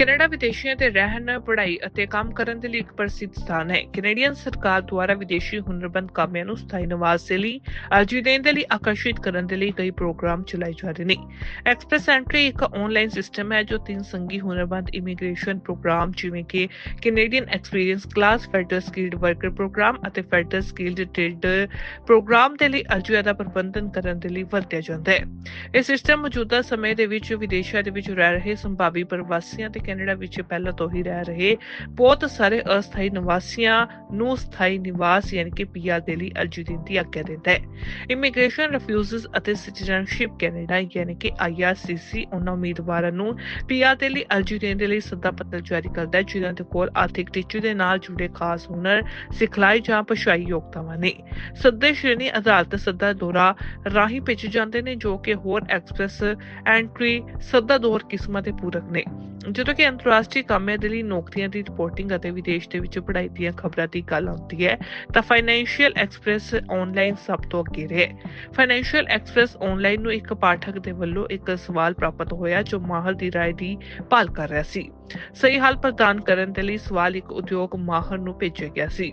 Canada ਵਿਦੇਸ਼ੀਆਂ ਦੇ ਰਹਿਣ, ਪੜ੍ਹਾਈ ਅਤੇ ਕੰਮ ਕਰਨ ਦੇ ਲਈ ਇੱਕ ਪ੍ਰਸਿੱਧ ਸਥਾਨ ਹੈ। ਕੈਨੇਡੀਅਨ ਸਰਕਾਰ ਦੁਆਰਾ ਵਿਦੇਸ਼ੀ ਹੁਨਰਮੰਦ ਕਾਮਿਆਂ ਨੂੰ ਸਥਾਈ ਨਿਵਾਸ ਦੇ ਲਈ ਅਰਜ਼ੀ ਦੇਣ ਦੇ ਲਈ ਆਕਰਸ਼ਿਤ ਕਰਨ ਦੇ ਲਈ ਕਈ ਪ੍ਰੋਗਰਾਮ ਚਲਾਏ ਜਾ ਰਹੇ ਨੇ। ਐਕਸਪ੍ਰੈਸ ਐਂਟਰੀ ਇੱਕ ਆਨਲਾਈਨ ਸਿਸਟਮ ਹੈ ਜੋ ਤਿੰਨ ਸੰਘੀ ਹੁਨਰਮੰਦ ਇਮੀਗ੍ਰੇਸ਼ਨ ਪ੍ਰੋਗਰਾਮ ਜਿਵੇਂ ਕਿ Canadian experience class, federal skilled worker programme ਅਤੇ ਫੈਡਰਲ ਸਕਿਲਡ ਟ੍ਰੇਡਰ ਪ੍ਰੋਗਰਾਮ ਦੇ ਲਈ ਅਰਜ਼ੀਆਂ ਦਾ ਪ੍ਰਬੰਧਨ ਕਰਨ ਦੇ ਲਈ ਵਰਤਿਆ ਜਾਂਦਾ ਹੈ। ਇਹ ਸਿਸਟਮ ਮੌਜੂਦਾ ਸਮੇਂ ਦੇ ਵਿੱਚ ਵਿਦੇਸ਼ਾਂ ਦੇ ਵਿੱਚ ਰਹਿ ਰਹੇ ਸੰਭਾਵੀ ਪ੍ਰਵਾਸੀਆਂ ਤੇ ਕੈਨੇਡਾ ਵਿੱਚ ਪਹਿਲਾਂ ਤੋਂ ਹੀ ਰਹਿ ਰਹੇ ਬਹੁਤ ਸਾਰੇ ਅਸਥਾਈ ਨਿਵਾਸੀਆਂ ਨੂੰ ਸਥਾਈ ਨਿਵਾਸ ਯਾਨੀ ਕਿ ਪੀਆਰ ਦੇ ਲਈ ਅਰਜ਼ੀ ਦੇਣ ਦੀ ਆਗਿਆ ਦਿੰਦਾ ਹੈ। ਇਮੀਗ੍ਰੇਸ਼ਨ ਰਿਫਿਊਜ਼ਸ ਅਤੇ ਸਿਟੀਜ਼ਨਸ਼ਿਪ ਕੈਨੇਡਾ ਯਾਨੀ ਕਿ ਆਈਆਰਸੀਸੀ ਉਹਨਾਂ ਉਮੀਦਵਾਰਾਂ ਨੂੰ ਪੀਆਰ ਦੇ ਲਈ ਅਰਜ਼ੀ ਦੇਣ ਦੇ ਲਈ ਸੱਦਾ ਪੱਤਰ ਜਾਰੀ ਕਰਦਾ ਹੈ ਜਿਨ੍ਹਾਂ ਦੇ ਕੋਲ ਆਰਥਿਕ ਟੀਚੇ ਦੇ ਨਾਲ ਜੁੜੇ ਖਾਸ ਹੁਨਰ, ਸਿਖਲਾਈ ਜਾਂ ਪਛਾਈ ਯੋਗਤਾਵਾਂ ਨੇ। ਸੱਦੇ ਸ਼੍ਰੇਣੀ ਅਦਾਲਤ ਸੱਦਾ ਦੌਰਾ ਰਾਹੀਂ ਭੇਜੇ ਜਾਂਦੇ ਨੇ, ਜੋ ਕਿ ਹੋਰ ਐਕਸਪ੍ਰੈਸ ਐਂਟਰੀ ਸੱਦਾ ਦੌਰ ਕਿਸਮਾਂ ਦੇ ਪੂਰਕ ਨੇ। ਜਦੋਂ ਕਿ ਅੰਤਰਰਾਸ਼ਟਰੀ ਕਾਮਿਆਂ ਦੇ ਲਈ ਨੌਕਰੀਆਂ ਦੀ ਰਿਪੋਰਟਿੰਗ ਅਤੇ ਵਿਦੇਸ਼ ਦੇ ਵਿੱਚ ਪੜ੍ਹਾਈ ਦੀਆਂ ਖਬਰਾਂ ਦੀ ਗੱਲ ਆਉਂਦੀ ਹੈ, ਤਾਂ ਫਾਈਨੈਂਸ਼ੀਅਲ ਐਕਸਪ੍ਰੈਸ ਆਨਲਾਈਨ ਸਭ ਤੋਂ ਅੱਗੇ ਰਿਹਾ। ਫਾਈਨੈਂਸ਼ੀਅਲ ਐਕਸਪ੍ਰੈਸ ਆਨਲਾਈਨ ਨੂੰ ਇੱਕ ਪਾਠਕ ਦੇ ਵੱਲੋਂ ਇੱਕ ਸਵਾਲ ਪ੍ਰਾਪਤ ਹੋਇਆ ਜੋ ਮਾਹਰ ਦੀ ਰਾਏ ਦੀ ਭਾਲ ਕਰ ਰਿਹਾ ਸੀ। ਸਹੀ ਹੱਲ ਪ੍ਰਦਾਨ ਕਰਨ ਦੇ ਲਈ ਸਵਾਲ ਇੱਕ ਉਦਯੋਗ ਮਾਹਰ ਨੂੰ ਭੇਜਿਆ ਗਿਆ ਸੀ।